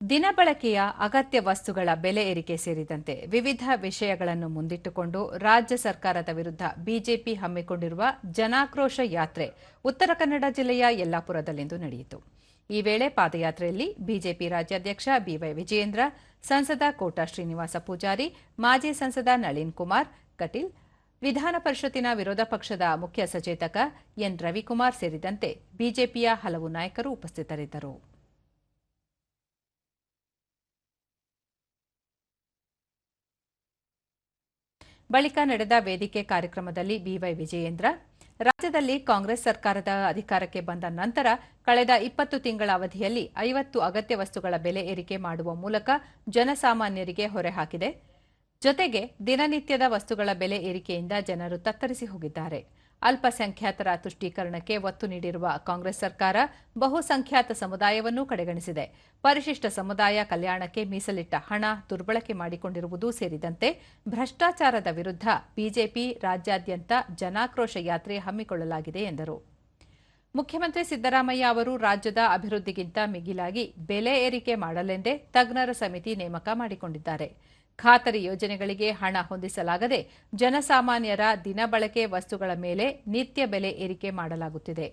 ದಿನಬಳಕೆಯ ಅಗತ್ಯ ವಸ್ತುಗಳ ಬೆಲೆ ಏರಿಕೆ ಸೇರಿದಂತೆ ವಿವಿಧ ವಿಷಯಗಳನ್ನು ಮುಂದಿಟ್ಟುಕೊಂಡು ರಾಜ್ಯ ಸರ್ಕಾರದ ವಿರುದ್ಧ ಬಿಜೆಪಿ ಹಮ್ಮಿಕೊಂಡಿರುವ ಜನಾಕ್ರೋಶ ಯಾತ್ರೆ ಉತ್ತರ ಕನ್ನಡ ಜಿಲ್ಲೆಯ ಯಲ್ಲಾಪುರದಲ್ಲಿಂದು ನಡೆಯಿತು. ಈ ವೇಳೆ ಪಾದಯಾತ್ರೆಯಲ್ಲಿ ಬಿಜೆಪಿ ರಾಜ್ಯಾಧ್ಯಕ್ಷ ಬಿವೈ ವಿಜಯೇಂದ್ರ, ಸಂಸದ ಕೋಟಾ ಶ್ರೀನಿವಾಸ ಪೂಜಾರಿ, ಮಾಜಿ ಸಂಸದ ನಳಿನ್ ಕುಮಾರ್, ಕಟೀಲ್, ವಿಧಾನ ಪರಿಷತ್ತಿನ ವಿರೋಧ ಪಕ್ಷದ ಮುಖ್ಯ ಸಚೇತಕ ಎನ್ ರವಿಕುಮಾರ್ ಸೇರಿದಂತೆ ಬಿಜೆಪಿಯ ಹಲವು ನಾಯಕರು ಉಪಸ್ಥಿತರಿದ್ದರು. ಬಳಿಕ ನಡೆದ ವೇದಿಕೆ ಕಾರ್ಯಕ್ರಮದಲ್ಲಿ ಬಿವೈ ವಿಜಯೇಂದ್ರ, ರಾಜ್ಯದಲ್ಲಿ ಕಾಂಗ್ರೆಸ್ ಸರ್ಕಾರದ ಅಧಿಕಾರಕ್ಕೆ ಬಂದ ನಂತರ ಕಳೆದ ಇಪ್ಪತ್ತು ತಿಂಗಳ ಅವಧಿಯಲ್ಲಿ ಐವತ್ತು ಅಗತ್ಯ ವಸ್ತುಗಳ ಬೆಲೆ ಏರಿಕೆ ಮಾಡುವ ಮೂಲಕ ಜನಸಾಮಾನ್ಯರಿಗೆ ಹೊರೆ ಹಾಕಿದೆ. ಜೊತೆಗೆ ದಿನನಿತ್ಯದ ವಸ್ತುಗಳ ಬೆಲೆ ಏರಿಕೆಯಿಂದ ಜನರು ತತ್ತರಿಸಿ ಹೋಗಿದ್ದಾರೆ. ಅಲ್ಪಸಂಖ್ಯಾತರ ತುಷ್ಟೀಕರಣಕ್ಕೆ ಒತ್ತು ನೀಡಿರುವ ಕಾಂಗ್ರೆಸ್ ಸರ್ಕಾರ ಬಹುಸಂಖ್ಯಾತ ಸಮುದಾಯವನ್ನು ಕಡೆಗಣಿಸಿದೆ. ಪರಿಶಿಷ್ಟ ಸಮುದಾಯ ಕಲ್ಯಾಣಕ್ಕೆ ಮೀಸಲಿಟ್ಟ ಹಣ ದುರ್ಬಳಕೆ ಮಾಡಿಕೊಂಡಿರುವುದು ಸೇರಿದಂತೆ ಭ್ರಷ್ಟಾಚಾರದ ವಿರುದ್ಧ ಬಿಜೆಪಿ ರಾಜ್ಯಾದ್ಯಂತ ಜನಾಕ್ರೋಶ ಯಾತ್ರೆ ಹಮ್ಮಿಕೊಳ್ಳಲಾಗಿದೆ ಎಂದರು. ಮುಖ್ಯಮಂತ್ರಿ ಸಿದ್ದರಾಮಯ್ಯ ಅವರು ರಾಜ್ಯದ ಅಭಿವೃದ್ಧಿಗಿಂತ ಮಿಗಿಲಾಗಿ ಬೆಲೆ ಏರಿಕೆ ಮಾಡಲೆಂದೇ ತಜ್ಞರ ಸಮಿತಿ ನೇಮಕ ಮಾಡಿಕೊಂಡಿದ್ದಾರೆ. ಖಾತರಿ ಯೋಜನೆಗಳಿಗೆ ಹಣ ಹೊಂದಿಸಲಾಗದೆ ಜನಸಾಮಾನ್ಯರ ದಿನಬಳಕೆ ವಸ್ತುಗಳ ಮೇಲೆ ನಿತ್ಯ ಬೆಲೆ ಏರಿಕೆ ಮಾಡಲಾಗುತ್ತಿದೆ.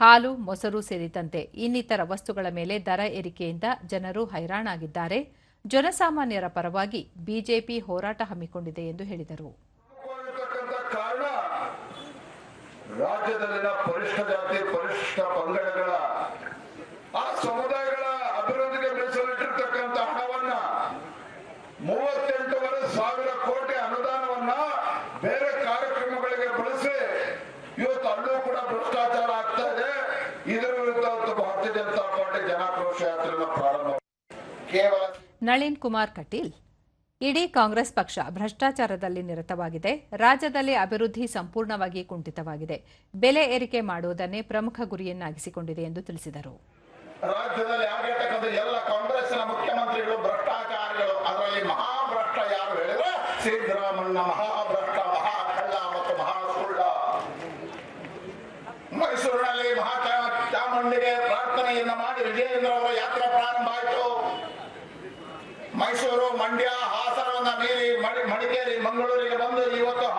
ಹಾಲು, ಮೊಸರು ಸೇರಿದಂತೆ ಇನ್ನಿತರ ವಸ್ತುಗಳ ಮೇಲೆ ದರ ಏರಿಕೆಯಿಂದ ಜನರು ಹೈರಾಣಾಗಿದ್ದಾರೆ. ಜನಸಾಮಾನ್ಯರ ಪರವಾಗಿ ಬಿಜೆಪಿ ಹೋರಾಟ ಹಮ್ಮಿಕೊಂಡಿದೆ ಎಂದು ಹೇಳಿದರು. ರಾಜ್ಯದಲ್ಲಿನ ಪರಿಶಿಷ್ಟ ಜಾತಿ ಪರಿಶಿಷ್ಟ ಪಂಗಡಗಳ ಭ್ರಷ್ಟಾಚಾರ ಆಗ್ತಾ ಇದೆ. ಇದರ ವಿರುದ್ಧ ಭಾರತೀಯ ಜನತಾ ಪಾರ್ಟಿ ಜನಾಕ್ರೋಶ ಯಾತ್ರೆಯನ್ನು ಪ್ರಾರಂಭ ಕೇವಲ ನಳಿನ್ ಕುಮಾರ್ ಕಟೀಲ್ ಇಡೀ ಕಾಂಗ್ರೆಸ್ ಪಕ್ಷ ಭ್ರಷ್ಟಾಚಾರದಲ್ಲಿ ನಿರತವಾಗಿದೆ. ರಾಜ್ಯದಲ್ಲಿ ಅಭಿವೃದ್ಧಿ ಸಂಪೂರ್ಣವಾಗಿ ಕುಂಠಿತವಾಗಿದೆ. ಬೆಲೆ ಏರಿಕೆ ಮಾಡುವುದನ್ನೇ ಪ್ರಮುಖ ಗುರಿಯನ್ನಾಗಿಸಿಕೊಂಡಿದೆ ಎಂದು ತಿಳಿಸಿದರು. ರಾಜ್ಯದಲ್ಲಿ ಆಗಿರ್ತಕ್ಕಂಥ ಎಲ್ಲ ಕಾಂಗ್ರೆಸ್ನ ಮುಖ್ಯಮಂತ್ರಿಗಳು ಭ್ರಷ್ಟಾಚಾರಿಗಳು ಅದರಲ್ಲಿ ಮಹಾಭ್ರಷ್ಟ ಯಾರು ಹೇಳಿದ್ರೆ ಸಿದ್ದರಾಮಣ್ಣ ಮಹಾಭ್ರಷ್ಟ. ಮೈಸೂರಿನಲ್ಲಿ ಮಹಾ ಚಾಮುಂಡಿಗೆ ಪ್ರಾರ್ಥನೆಯನ್ನ ಮಾಡಿ ವಿಜಯೇಂದ್ರ ಅವರ ಯಾತ್ರೆ ಪ್ರಾರಂಭ ಆಯಿತು. ಮೈಸೂರು ಮಂಡ್ಯ ಹಾಸನವನ್ನ ಮೀರಿ ಮಡಿ- ಮಡಿಕೇರಿ ಮಂಗಳೂರಿಗೆ ಬಂದು ಇವತ್ತು